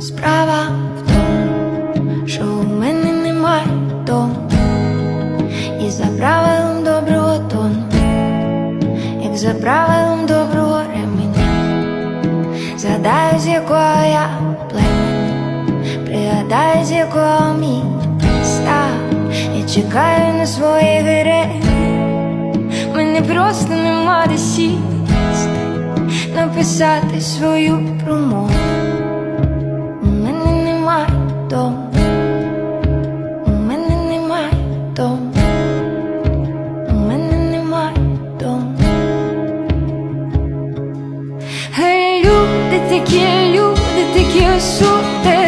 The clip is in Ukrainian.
Справа в тому, що в мене немає дому, і за правилом доброго тону, як за правилом доброго ремені, Згадаю, з якого я племені, пригадаю, з якого мій міста, і чекаю на свої гири. Мене просто нема де сісти, написати свою промову. 敵へよ出てきやしょって